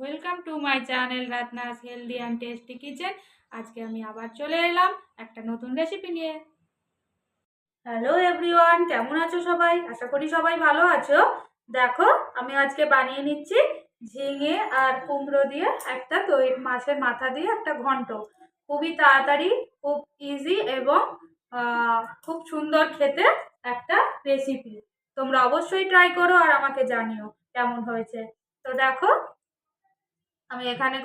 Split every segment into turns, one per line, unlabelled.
Welcome to my channel Ratnas healthy and tasty kitchen আজকে আমি আবার চলে এলাম একটা নতুন রেসিপি নিয়ে। হ্যালো এভরিওয়ান কেমন আছো সবাই? আশা করি সবাই ভালো আছো। দেখো, আমি আজকে বানিয়ে নিচ্ছি ঝিঙে আর কুমড়ো দিয়ে একটা তৈরি মাছের মাথা দিয়ে একটা ঘন্ট। খুবই তাড়াতাড়ি, খুব ইজি এবং খুব সুন্দর খেতে একটা রেসিপি তোমরা অবশ্যই ট্রাই করো আর আমাকে জানিও কেমন হয়েছে। তো দেখো আমি এখানে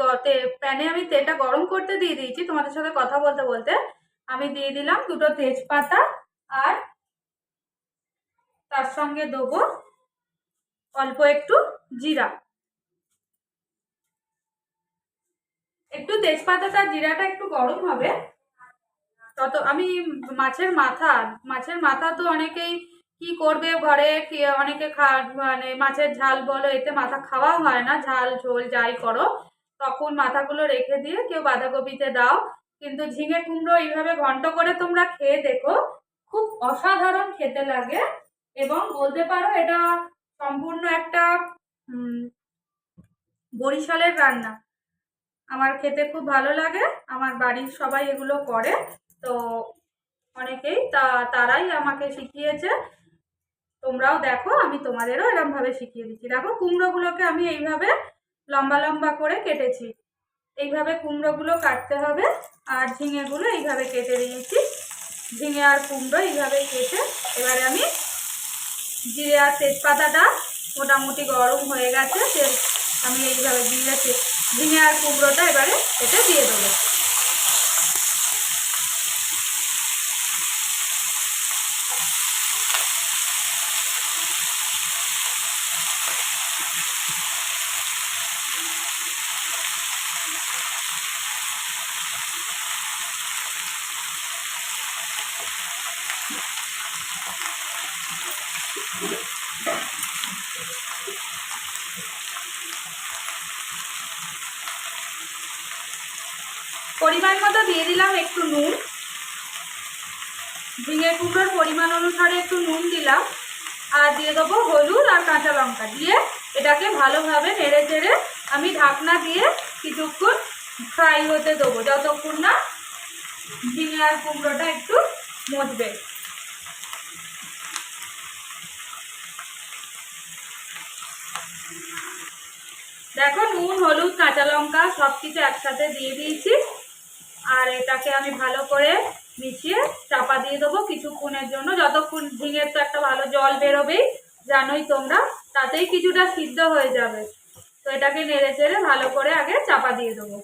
প্যানে আমি তেলটা গরম করতে দিয়ে দিয়েছি তোমাদের সাথে কথা বলতে বলতে। আমি দিয়ে দিলাম দুটো তেজপাতা আর তার সঙ্গে দেবো অল্প একটু জিরা। একটু তেজপাতাটা, জিরাটা একটু গরম হবে। তত, আমি মাছের মাথা মাছের মাথা তো অনেকেই কি করবে ঘরে? অনেকে মানে মাছের ঝাল বলো, এতে মাথা খাওয়া হয় না। ঝাল, ঝোল যাই করো, তখন মাথাগুলো রেখে দিয়ে কেউ বাঁধাকপিতে দাও। কিন্তু ঝিঙে কুমড়ো এইভাবে ঘন্ট করে তোমরা খেয়ে দেখো, খুব অসাধারণ খেতে লাগে। এবং বলতে পারো এটা সম্পূর্ণ একটা বরিশালের রান্না। আমার খেতে খুব ভালো লাগে, আমার বাড়ির সবাই এগুলো করে। তো অনেকেই তা, তারাই আমাকে শিখিয়েছে। তোমরাও দেখো, আমি তোমাদেরও এরমভাবে শিখিয়ে দিচ্ছি। দেখো, কুমড়োগুলোকে আমি এইভাবে লম্বা লম্বা করে কেটেছি। এইভাবে কুমড়োগুলো কাটতে হবে, আর ঝিঙেগুলো এইভাবে কেটে দিয়েছি ঝিঙে আর কুমড়ো এইভাবে কেটে এবারে আমি জিরে আর তেজপাতাটা মোটামুটি গরম হয়ে গেছে আমি এইভাবে জিরে ঝিঙে আর কুমড়োটা এবারে এতে দিয়ে দেবো। পরিমাণ মতো দিয়ে দিলাম একটু নুন। ঝিঙে কুমড়োর পরিমাণ অনুসারে একটু নুন দিলাম। আর দিয়ে দেবো হলুদ আর কাঁচা লঙ্কা। দিয়ে এটাকে ভালোভাবে নেড়ে চেড়ে আমি ঢাকনা দিয়ে কিছুক্ষণ ফ্রাই হতে দেবো। যতক্ষণ না ঝিঙে আর কুমড়োটা একটু মজবে। দেখো নুন, হলুদ, কাঁচা লঙ্কা সব কিছু একসাথে দিয়ে দিয়েছি। আর এটাকে আমি ভালো করে মিশিয়ে চাপা দিয়ে দেবো কিছুক্ষণের জন্য। যতক্ষণ ঝিঙের তো একটা ভালো জল বেরোবেই জানোই তোমরা, তাতেই কিছুটা সিদ্ধ হয়ে যাবে। তো এটাকে নেড়ে চেড়ে ভালো করে আগে চাপা দিয়ে দেবো।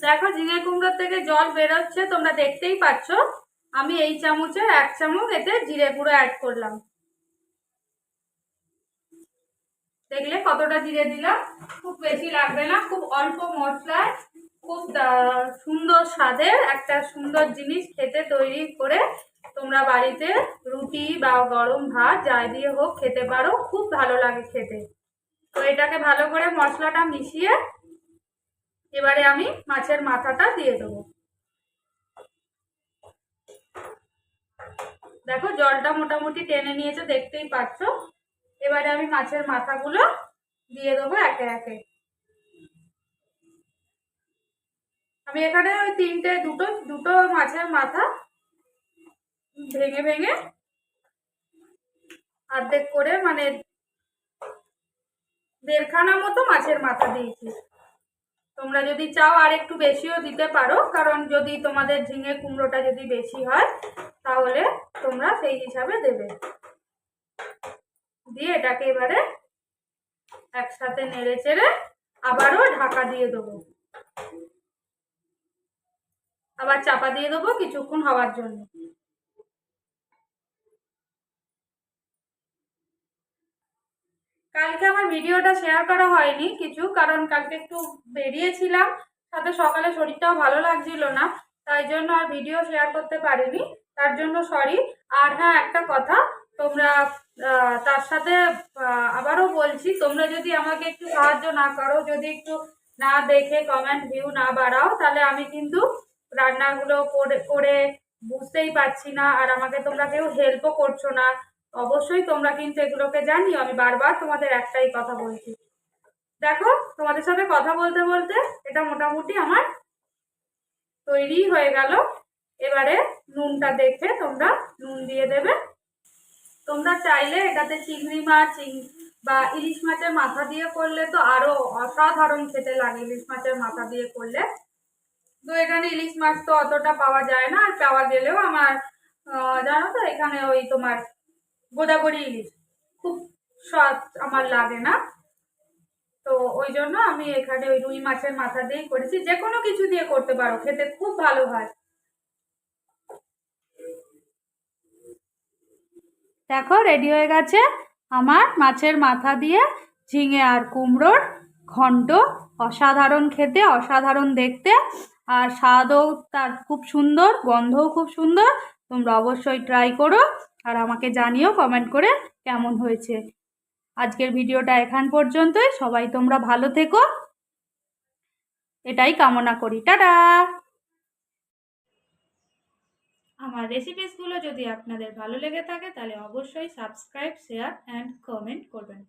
দেখো ঝিঙে কুমড়োর থেকে জল বেরোচ্ছে, তোমরা দেখতেই পাচ্ছ। আমি এই চামচের এক চামচ এতে জিরে গুঁড়ো অ্যাড করলাম। দেখলে কতটা জিরে দিলাম? খুব বেশি লাগবে না, খুব অল্প মশলায় খুব সুন্দর স্বাদের একটা সুন্দর জিনিস খেতে তৈরি করে তোমরা বাড়িতে রুটি বা গরম ভাত যাই দিয়ে হোক খেতে পারো, খুব ভালো লাগে খেতে। তো এটাকে ভালো করে মশলাটা মিশিয়ে এবারে আমি মাছের মাথাটা দিয়ে দেবো। দেখো, জলটা মোটামুটি টেনে নিয়েছে, দেখতেই পাচ্ছ। এবারে আমি মাছের মাথাগুলো দিয়ে দেবো একে একে। আমি এখানে ওই তিনটে, দুটো দুটো মাছের মাথা। ভেঙে ভেঙে অর্ধেক করে মানে দেড়খানা মতো মাছের মাথা দিয়েছি। তোমরা যদি চাও আর একটু বেশিও দিতে পারো, কারণ যদি তোমাদের ঝিঙে কুমড়োটা যদি বেশি হয়, তাহলে তোমরা সেই হিসাবে দেবে। দিয়ে এটাকে এবারে একসাথে নেড়ে চেড়ে আবারও ঢাকা দিয়ে দেবো। আবার চাপা দিয়ে দেবো কিছুক্ষণ হওয়ার জন্য। কালকে আমার ভিডিওটা শেয়ার করা হয়নি কিছু, কারণ কালকে একটু বেরিয়েছিলাম, সাথে সকালে শরীরটাও ভালো লাগছিল না, তাই জন্য আর ভিডিও শেয়ার করতে পারিনি, তার জন্য সরি আর হ্যাঁ একটা কথা, তোমরা তার সাথে আবারও বলছি, তোমরা যদি আমাকে একটু সাহায্য না করো, যদি একটু না দেখে কমেন্ট ভিউ না বাড়াও, তাহলে আমি কিন্তু রান্নাগুলো করে করে বুঝতেই পারছি না আর আমাকে তোমরা কেউ হেল্পও করছ না। অবশ্যই তোমরা কিন্তু এগুলোকে জানিও, আমি বারবার তোমাদের একটাই কথা বলছি। দেখো, তোমাদের সাথে কথা বলতে বলতে এটা মোটামুটি আমার তৈরি হয়ে গেল। এবারে নুনটা দেখে তোমরা নুন দিয়ে দেবে। তোমরা চাইলে এটাতে চিংড়ি মাছ বা ইলিশ মাছের মাথা দিয়ে করলে তো আরও অসাধারণ খেতে লাগে, ইলিশ মাছের মাথা দিয়ে করলে। তো এখানে ইলিশ মাছ তো অতটা পাওয়া যায় না, আর পাওয়া গেলেও আমার জানো তো, এখানে ওই তোমার গোদাবরী ইলিশ খুব স্বাদ আমার লাগে না। তো ওই জন্য আমি এখানে ওই রুই মাছের মাথা দিয়েই করেছি, যে কোনো কিছু দিয়ে করতে পারো, খেতে খুব ভালো হয়। দেখো রেডি হয়ে গেছে আমার মাছের মাথা দিয়ে ঝিঙে আর কুমড়োর ঘন্ট অসাধারণ খেতে, অসাধারণ দেখতে। আর স্বাদও তার খুব সুন্দর, গন্ধও খুব সুন্দর। তোমরা অবশ্যই ট্রাই করো আর আমাকে জানিও কমেন্ট করে কেমন হয়েছে। আজকের ভিডিওটা এখান পর্যন্তই। সবাই তোমরা ভালো থেকো। এটাই কামনা করি। টাটা! আমার রেসিপিসগুলো যদি আপনাদের ভালো লেগে থাকে, তাহলে অবশ্যই সাবস্ক্রাইব শেয়ার অ্যান্ড কমেন্ট করবেন।